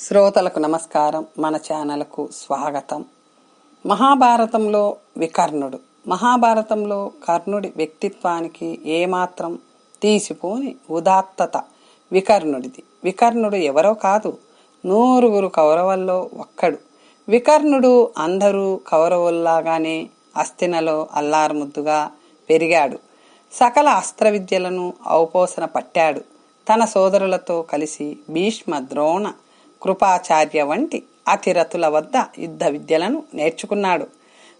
శ్రోతలకు నమస్కారం. మన ఛానల్కు స్వాగతం. మహాభారతంలో వికర్ణుడు. మహాభారతంలో కర్ణుడి వ్యక్తిత్వానికి ఏమాత్రం తీసిపోని ఉదాత్తత వికర్ణుడిది. వికర్ణుడు ఎవరో కాదు నూరుగురు కౌరవుల్లో ఒక్కడు. వికర్ణుడు అందరూ కౌరవుల్లాగానే అస్థినలో అల్లారుముద్దుగా పెరిగాడు. సకల అస్త్ర విద్యలను ఔపోసన పట్టాడు. తన సోదరులతో కలిసి భీష్మ ద్రోణ కృపాచార్య వంటి అతిరథుల వద్ద యుద్ధ విద్యలను నేర్చుకున్నాడు.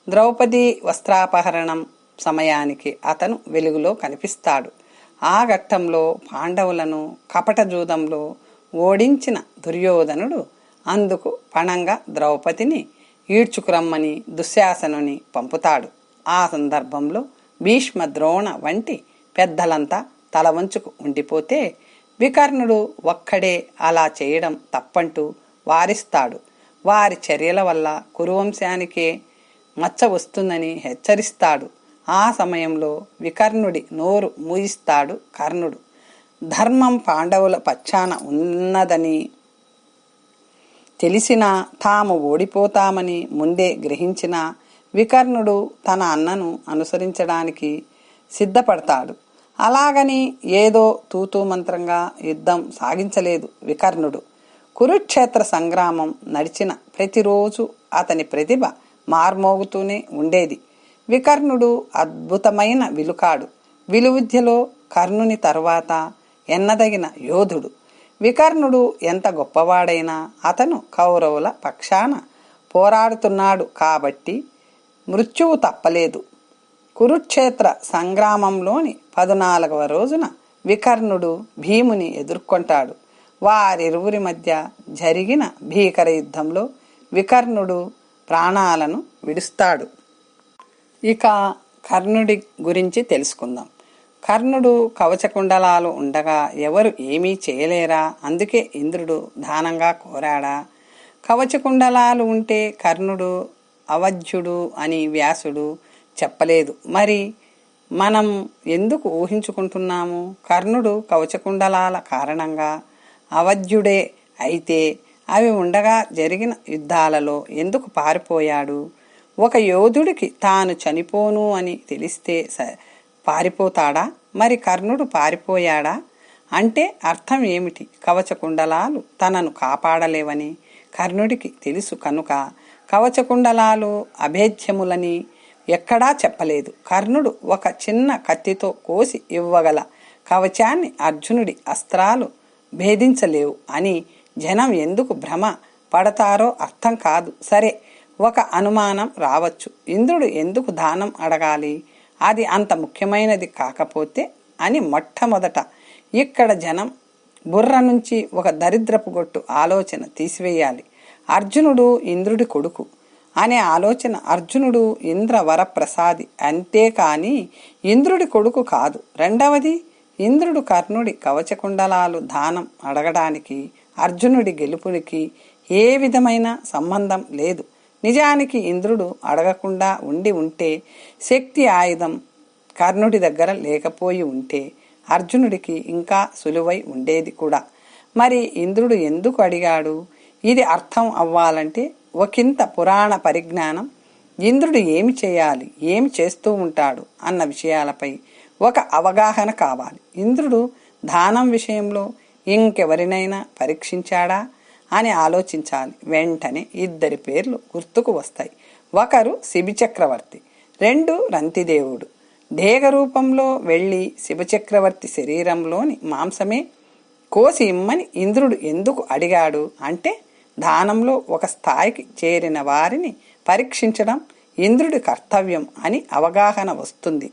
ద్రౌపది వస్త్రాపహరణం సమయానికి అతను వెలుగులో కనిపిస్తాడు. ఆ ఘట్టంలో పాండవులను కపట జూదంలో ఓడించిన దుర్యోధనుడు అందుకు పణంగా ద్రౌపదిని ఈడ్చుకురమ్మని దుశ్శాసనుని పంపుతాడు. ఆ సందర్భంలో భీష్మ ద్రోణ వంటి పెద్దలంతా తల వంచుకు ఉండిపోతే వికర్ణుడు ఒక్కడే అలా చేయడం తప్పంటూ వారిస్తాడు. వారి చర్యల వల్ల కురువంశానికే మచ్చ వస్తుందని హెచ్చరిస్తాడు. ఆ సమయంలో వికర్ణుడి నోరు మూయిస్తాడు కర్ణుడు. ధర్మం పాండవుల పచ్చాన ఉన్నదని తెలిసినా తాము ఓడిపోతామని ముందే గ్రహించిన వికర్ణుడు తన అన్నను అనుసరించడానికి సిద్ధపడతాడు. అలాగని ఏదో తూతూ మంత్రంగా యుద్ధం సాగించలేదు వికర్ణుడు. కురుక్షేత్ర సంగ్రామం నడిచిన ప్రతిరోజు అతని ప్రతిభ మార్మోగుతూనే ఉండేది. వికర్ణుడు అద్భుతమైన విలుకాడు. విలువిద్యలో కర్ణుని తర్వాత ఎన్నదగిన యోధుడు. వికర్ణుడు ఎంత గొప్పవాడైనా అతను కౌరవుల పక్షాన పోరాడుతున్నాడు కాబట్టి మృత్యువు తప్పలేదు. కురుక్షేత్ర సంగ్రామంలోని పదునాలుగవ రోజున వికర్ణుడు భీముని ఎదుర్కొంటాడు. వారిరువురి మధ్య జరిగిన భీకర యుద్ధంలో వికర్ణుడు ప్రాణాలను విడుస్తాడు. ఇక కర్ణుడి గురించి తెలుసుకుందాం. కర్ణుడు కవచకుండలాలు ఉండగా ఎవరు ఏమీ చేయలేరా? అందుకే ఇంద్రుడు దానంగా కోరాడా? కవచకుండలాలు ఉంటే కర్ణుడు అవధ్యుడు అని వ్యాసుడు చెప్పలేదు. మరి మనం ఎందుకు ఊహించుకుంటున్నాము? కర్ణుడు కవచకుండలాల కారణంగా అవధ్యుడే అయితే అవి ఉండగా జరిగిన యుద్ధాలలో ఎందుకు పారిపోయాడు? ఒక యోధుడికి తాను చనిపోను అని తెలిస్తే పారిపోతాడా? మరి కర్ణుడు పారిపోయాడా? అంటే అర్థం ఏమిటి? కవచకుండలాలు తనను కాపాడలేవని కర్ణుడికి తెలుసు కనుక కవచకుండలాలు అభేద్యములని ఎక్కడా చెప్పలేదు. కర్ణుడు ఒక చిన్న కత్తితో కోసి ఇవ్వగల కవచాన్ని అర్జునుడి అస్త్రాలు భేదించలేవు అని జనం ఎందుకు భ్రమ పడతారో అర్థం కాదు. సరే ఒక అనుమానం రావచ్చు. ఇంద్రుడు ఎందుకు దానం అడగాలి? అది అంత ముఖ్యమైనది కాకపోతే అని మొట్టమొదట ఇక్కడ జనం బుర్ర నుంచి ఒక దరిద్రపు గొట్టు ఆలోచన తీసివేయాలి. అర్జునుడు ఇంద్రుడి కొడుకు. అనే ఆలోచన అర్జునుడు ఇంద్ర వరప్రసాది అంతేకాని ఇంద్రుడి కొడుకు కాదు. రెండవది ఇంద్రుడు కర్ణుడి కవచకుండలాలు దానం అడగడానికి అర్జునుడి గెలుపునికి ఏ విధమైన సంబంధం లేదు. నిజానికి ఇంద్రుడు అడగకుండా ఉండి ఉంటే శక్తి ఆయుధం కర్ణుడి దగ్గర లేకపోయి ఉంటే అర్జునుడికి ఇంకా సులువై ఉండేది కూడా. మరి ఇంద్రుడు ఎందుకు అడిగాడు? ఇది అర్థం అవ్వాలంటే ఒకంత పురాణ పరిజ్ఞానం. ఇంద్రుడు ఏమి చేయాలి? ఏమి చేస్తూ ఉంటాడు? అన్న విషయాలపై ఒక అవగాహన కావాలి. ఇంద్రుడు దానం విషయంలో ఇంకెవరినైనా పరీక్షించాడా? అని ఆలోచించాలి. వెంటనే ఇద్దరి పేర్లు గుర్తుకు వస్తాయి. ఒకరు శిబిచక్రవర్తి రెండు రంతిదేవుడు. దేగ రూపంలో వెళ్ళి శివచక్రవర్తి శరీరంలోని మాంసమే కోసి ఇమ్మని ఇంద్రుడు ఎందుకు అడిగాడు అంటే దానంలో ఒక స్థాయికి చేరిన వారిని పరీక్షించడం ఇంద్రుడి కర్తవ్యం అని అవగాహన వస్తుంది.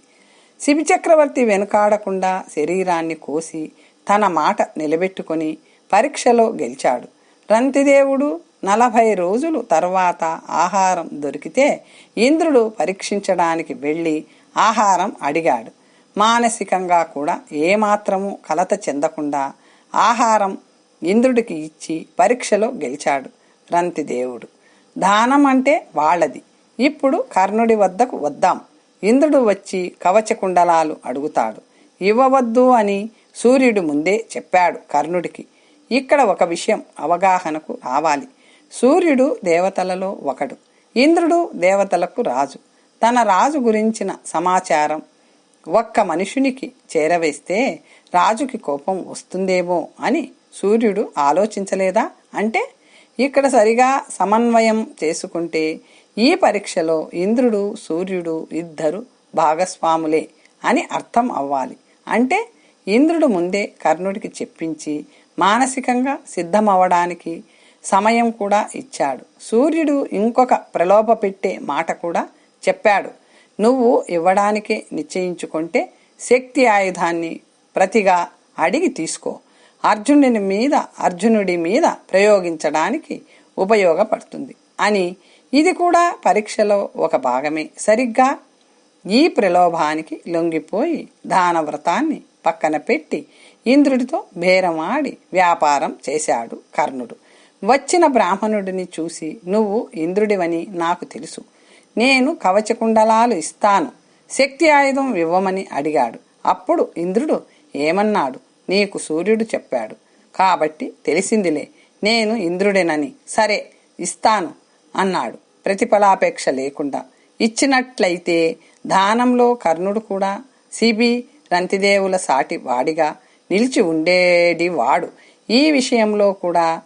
శివచక్రవర్తి వెనుకాడకుండా శరీరాన్ని కోసి తన మాట నిలబెట్టుకొని పరీక్షలో గెలిచాడు. రంతిదేవుడు నలభై రోజులు తర్వాత ఆహారం దొరికితే ఇంద్రుడు పరీక్షించడానికి వెళ్ళి ఆహారం అడిగాడు. మానసికంగా కూడా ఏమాత్రము కలత చెందకుండా ఆహారం ఇంద్రుడికి ఇచ్చి పరీక్షలో గెలిచాడు. రంతిదేవుడు దానం అంటే వాళ్ళది. ఇప్పుడు కర్ణుడి వద్దకు వద్దాం. ఇంద్రుడు వచ్చి కవచకుండలాలు అడుగుతాడు. ఇవ్వవద్దు అని సూర్యుడు ముందే చెప్పాడు కర్ణుడికి. ఇక్కడ ఒక విషయం అవగాహనకు రావాలి. సూర్యుడు దేవతలలో ఒకడు. ఇంద్రుడు దేవతలకు రాజు. తన రాజు గురించిన సమాచారం ఒక్క మనుషునికి చేరవేస్తే రాజుకి కోపం వస్తుందేమో అని సూర్యుడు ఆలోచించలేదా? అంటే ఇక్కడ సరిగా సమన్వయం చేసుకుంటే ఈ పరీక్షలో ఇంద్రుడు సూర్యుడు ఇద్దరు భాగస్వాములే అని అర్థం అవ్వాలి. అంటే ఇంద్రుడు ముందే కర్ణుడికి చెప్పించి మానసికంగా సిద్ధమవ్వడానికి సమయం కూడా ఇచ్చాడు. సూర్యుడు ఇంకొక ప్రలోభ పెట్టే మాట కూడా చెప్పాడు. నువ్వు ఇవ్వడానికే నిశ్చయించుకుంటే శక్తి ఆయుధాన్ని ప్రతిగా అడిగి తీసుకో. అర్జునుని మీద అర్జునుడి మీద ప్రయోగించడానికి ఉపయోగపడుతుంది. అని ఇది కూడా పరీక్షలో ఒక భాగమే. సరిగ్గా ఈ ప్రలోభానికి లొంగిపోయి దానవ్రతాన్ని పక్కన పెట్టి ఇంద్రుడితో బేరమాడి వ్యాపారం చేశాడు కర్ణుడు. వచ్చిన బ్రాహ్మణుడిని చూసి నువ్వు ఇంద్రుడివని నాకు తెలుసు. నేను కవచకుండలాలు ఇస్తాను. శక్తి ఆయుధం ఇవ్వమని అడిగాడు. అప్పుడు ఇంద్రుడు ఏమన్నాడు? నీకు సూర్యుడు చెప్పాడు. కాబట్టి తెలిసిందిలే నేను ఇంద్రుడేనని. సరే ఇస్తాను అన్నాడు. ప్రతిఫలాపేక్ష లేకుండా. ఇచ్చినట్లయితే దానంలో కర్ణుడు కూడా సిబి రంతిదేవుల సాటి వాడిగా నిలిచి ఉండేది వాడు ఈ విషయంలో కూడా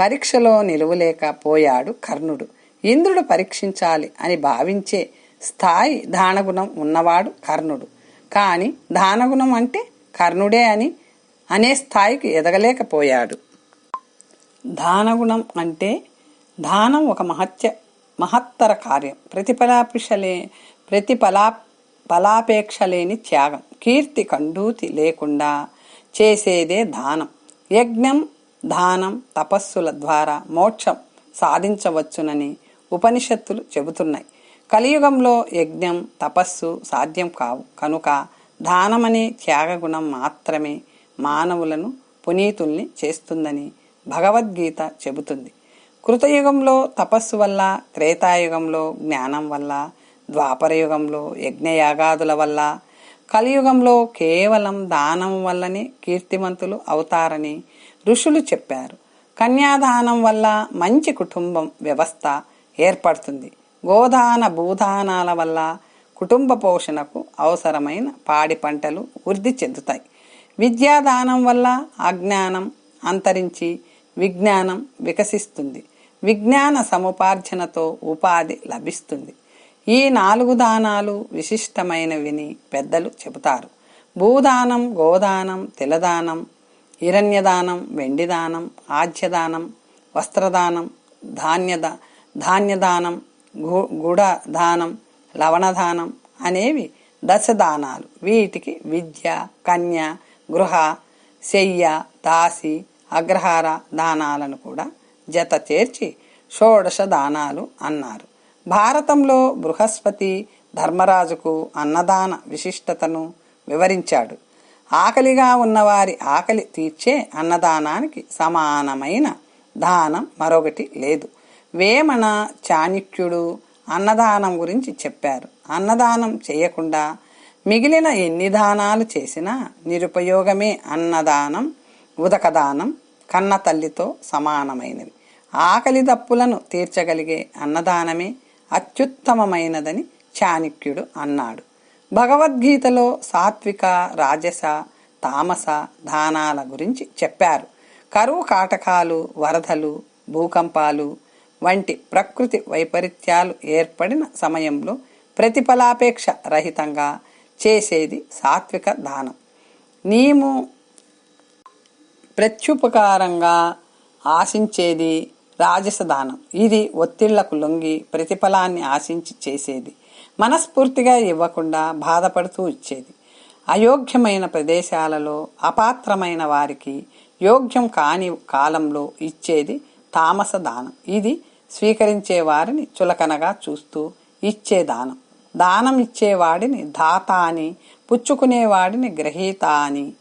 పరీక్షలో నిలువలేకపోయాడు కర్ణుడు. ఇంద్రుడు పరీక్షించాలి అని భావించే స్థాయి దానగుణం ఉన్నవాడు కర్ణుడు. కానీ దానగుణం అంటే కర్ణుడే అని అనే స్థాయికి ఎదగలేకపోయాడు. దానగుణం అంటే దానం ఒక మహత్య మహత్తర కార్యం. ప్రతిఫలాపేక్షలే ప్రతిఫలా ఫలాపేక్ష లేని త్యాగం. కీర్తి కండూతి లేకుండా చేసేదే దానం యజ్ఞం దానం తపస్సుల ద్వారా మోక్షం సాధించవచ్చునని ఉపనిషత్తులు చెబుతున్నాయి. కలియుగంలో యజ్ఞం తపస్సు సాధ్యం కావు. కనుక దానమనే త్యాగగుణం మాత్రమే మానవులను పునీతుల్ని చేస్తుందని భగవద్గీత చెబుతుంది. కృతయుగంలో తపస్సు వల్ల త్రేతాయుగంలో జ్ఞానం వల్ల ద్వాపరయుగంలో యజ్ఞయాగాదుల వల్ల కలియుగంలో కేవలం దానం వల్లనే కీర్తిమంతులు అవుతారని ఋషులు చెప్పారు. కన్యాదానం వల్ల మంచి కుటుంబం వ్యవస్థ ఏర్పడుతుంది. గోదాన భూదానాల వల్ల కుటుంబ పోషణకు అవసరమైన పాడి పంటలు వృద్ధి చెందుతాయి. విద్యాదానం వల్ల అజ్ఞానం అంతరించి విజ్ఞానం వికసిస్తుంది. విజ్ఞాన సముపార్జనతో ఉపాధి లభిస్తుంది. ఈ నాలుగు దానాలు విశిష్టమైనవిని పెద్దలు చెబుతారు. భూదానం గోదానం తిలదానం హిరణ్యదానం వెండిదానం ఆజ్యదానం వస్త్రదానం ధాన్యద ధాన్యదానం గు గుడదానం లవణదానం అనేవి దశదానాలు. వీటికి విద్య కన్య గృహ శయ్య దాసి అగ్రహార దానాలను కూడా జత చేర్చి షోడశ దానాలు అన్నారు. భారతంలో బృహస్పతి ధర్మరాజుకు అన్నదాన విశిష్టతను వివరించాడు. ఆకలిగా ఉన్నవారి ఆకలి తీర్చే అన్నదానానికి సమానమైన దానం మరొకటి లేదు. వేమన చాణిక్యుడు అన్నదానం గురించి చెప్పారు. అన్నదానం చేయకుండా మిగిలిన ఎన్ని దానాలు చేసినా నిరుపయోగమే అన్నదానం ఉదకదానం కన్న తల్లితో సమానమైనవి ఆకలి దప్పులను తీర్చగలిగే అన్నదానమే అత్యుత్తమమైనదని చాణక్యుడు అన్నాడు. భగవద్గీతలో సాత్విక రాజస తామస దానాల గురించి చెప్పారు. కరువు కాటకాలు వరదలు భూకంపాలు వంటి ప్రకృతి వైపరీత్యాలు ఏర్పడిన సమయంలో ప్రతిఫలాపేక్ష రహితంగా చేసేది సాత్విక దానం. నీము ప్రత్యుపకారంగా ఆశించేది రాజస దానం. ఇది ఒత్తిళ్ళకు లొంగి ప్రతిఫలాన్ని ఆశించి చేసేది. మనస్ఫూర్తిగా ఇవ్వకుండా బాధపడుతూ ఇచ్చేది. అయోగ్యమైన ప్రదేశాలలో అపాత్రమైన వారికి యోగ్యం కాని కాలంలో ఇచ్చేది తామస దానం. ఇది స్వీకరించే వారిని చులకనగా చూస్తూ ఇచ్చే దానం. దానం ఇచ్చేవాడిని దాత అని పుచ్చుకునేవాడిని గ్రహీత అని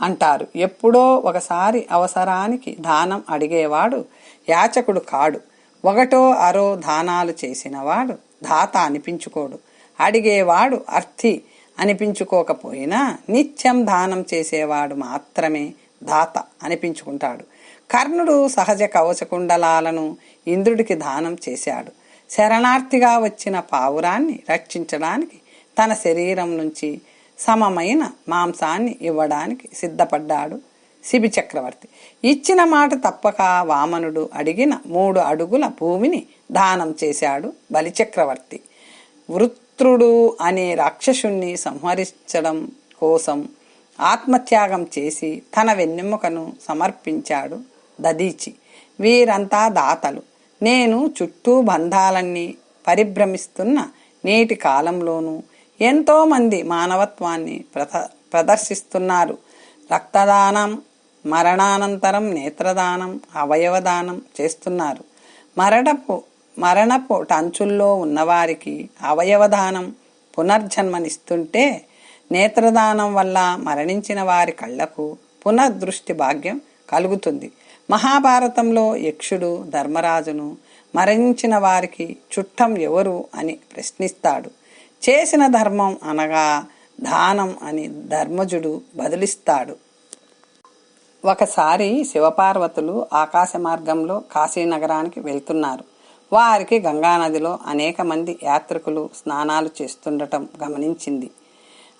అంటారు. ఎప్పుడో ఒకసారి అవసరానికి దానం అడిగేవాడు యాచకుడు కాడు. ఒకటో అరో దానాలు చేసినవాడు దాత అనిపించుకోడు. అడిగేవాడు అర్థి అనిపించుకోకపోయినా నిత్యం దానం చేసేవాడు మాత్రమే దాత అనిపించుకుంటాడు. కర్ణుడు సహజ కవచకుండలాలను ఇంద్రుడికి దానం చేశాడు. శరణార్థిగా వచ్చిన పావురాన్ని రక్షించడానికి తన శరీరం నుంచి సమమైన మాంసాన్ని ఇవ్వడానికి సిద్ధపడ్డాడు శిబి చక్రవర్తి. ఇచ్చిన మాట తప్పక వామనుడు అడిగిన మూడు అడుగుల భూమిని దానం చేశాడు బలిచక్రవర్తి వృత్రుడు అనే రాక్షసుణ్ణి సంహరించడం కోసం ఆత్మత్యాగం చేసి తన వెన్నెముకను సమర్పించాడు దదీచి. వీరంతా దాతలు. నేను చుట్టూ బంధాలన్నీ పరిభ్రమిస్తున్న నేటి కాలంలోనూ ఎంతోమంది మానవత్వాన్ని ప్రద ప్రదర్శిస్తున్నారు. రక్తదానం మరణానంతరం నేత్రదానం అవయవదానం చేస్తున్నారు. మరణపు మరణపు టంచుల్లో ఉన్నవారికి అవయవదానం పునర్జన్మనిస్తుంటే నేత్రదానం వల్ల మరణించిన వారి కళ్ళకు పునర్దృష్టి భాగ్యం కలుగుతుంది. మహాభారతంలో యక్షుడు ధర్మరాజును మరణించిన వారికి చుట్టం ఎవరు అని ప్రశ్నిస్తాడు. చేసిన ధర్మం అనగా దానం అని ధర్మజుడు బదులిస్తాడు. ఒకసారి శివపార్వతులు ఆకాశ మార్గంలో కాశీనగరానికి వెళ్తున్నారు. వారికి గంగానదిలో అనేక మంది యాత్రికులు స్నానాలు చేస్తుండటం గమనించింది.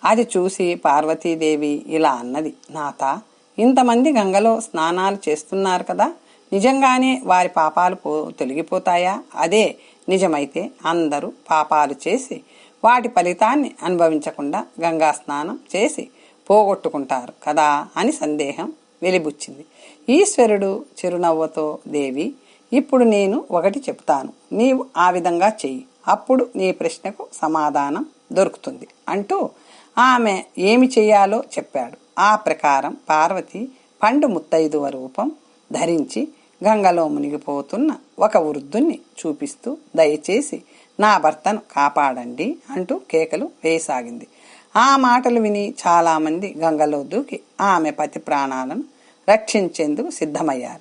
అది చూసి పార్వతీదేవి ఇలా అన్నది నాథ ఇంతమంది గంగలో స్నానాలు చేస్తున్నారు కదా నిజంగానే వారి పాపాలు పో తొలగిపోతాయా? అదే నిజమైతే అందరూ పాపాలు చేసి వాటి ఫలితాన్ని అనుభవించకుండా గంగా స్నానం చేసి పోగొట్టుకుంటారు కదా అని సందేహం వెలిబుచ్చింది. ఈశ్వరుడు చిరునవ్వుతో దేవి ఇప్పుడు నేను ఒకటి చెప్తాను నీవు ఆ విధంగా చెయ్యి. అప్పుడు నీ ప్రశ్నకు సమాధానం దొరుకుతుంది అంటూ ఆమె ఏమి చేయాలో చెప్పాడు. ఆ ప్రకారం పార్వతి పండు ముత్తైదువ రూపం ధరించి గంగలో మునిగిపోతున్న ఒక వృద్ధుణ్ణి చూపిస్తూ దయచేసి నా భర్తను కాపాడండి అంటూ కేకలు వేయసాగింది. ఆ మాటలు విని చాలామంది గంగలో దూకి ఆమె పతి ప్రాణాలను రక్షించేందుకు సిద్ధమయ్యారు.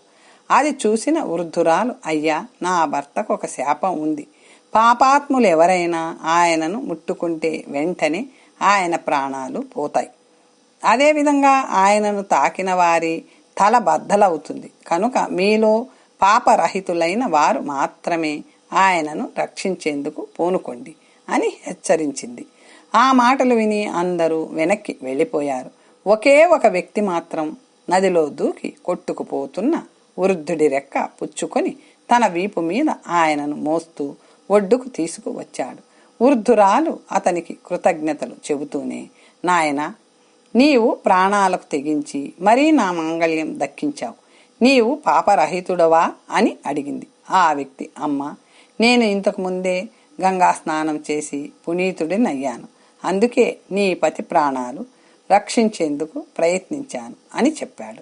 అది చూసిన వృద్ధురాలు అయ్యా నా భర్తకు ఒక శాపం ఉంది. పాపాత్ములు ఎవరైనా ఆయనను ముట్టుకుంటే వెంటనే ఆయన ప్రాణాలు పోతాయి. అదేవిధంగా ఆయనను తాకిన వారి తల బద్దలవుతుంది. కనుక మీలో పాపరహితులైన వారు మాత్రమే ఆయనను రక్షించేందుకు పూనుకోండి అని హెచ్చరించింది. ఆ మాటలు విని అందరూ వెనక్కి వెళ్ళిపోయారు. ఒకే ఒక వ్యక్తి మాత్రం నదిలో దూకి కొట్టుకుపోతున్న వృద్ధుడి రెక్క పుచ్చుకొని తన వీపు మీద ఆయనను మోస్తూ ఒడ్డుకు తీసుకువచ్చాడు. వృద్ధురాలు అతనికి కృతజ్ఞతలు చెబుతూనే నాయన నీవు ప్రాణాలకు తెగించి మరీ నా మాంగళ్యం దక్కించావు. నీవు పాపరహితుడవా? అని అడిగింది. ఆ వ్యక్తి అమ్మ నేను ఇంతకు ముందే గంగా స్నానం చేసి పునీతుడినయ్యాను. అందుకే నీ పతి ప్రాణాలు రక్షించేందుకు ప్రయత్నించాను అని చెప్పాడు.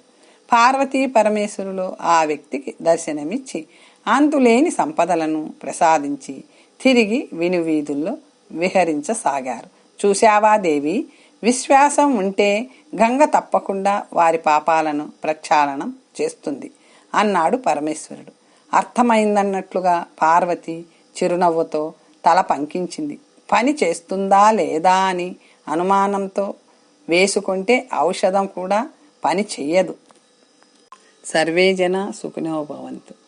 పార్వతీ పరమేశ్వరులు ఆ వ్యక్తికి దర్శనమిచ్చి అంతులేని సంపదలను ప్రసాదించి తిరిగి వినువీధుల్లో విహరించసాగారు. చూశావా దేవి? విశ్వాసం ఉంటే గంగ తప్పకుండా వారి పాపాలను ప్రక్షాళనం చేస్తుంది అన్నాడు పరమేశ్వరుడు. అర్థమైందన్నట్లుగా పార్వతి చిరునవ్వుతో తల పంకించింది. పని చేస్తుందా లేదా అని అనుమానంతో వేసుకుంటే ఔషధం కూడా పని చెయ్యదు. సర్వే జన సుఖినో భవంతు.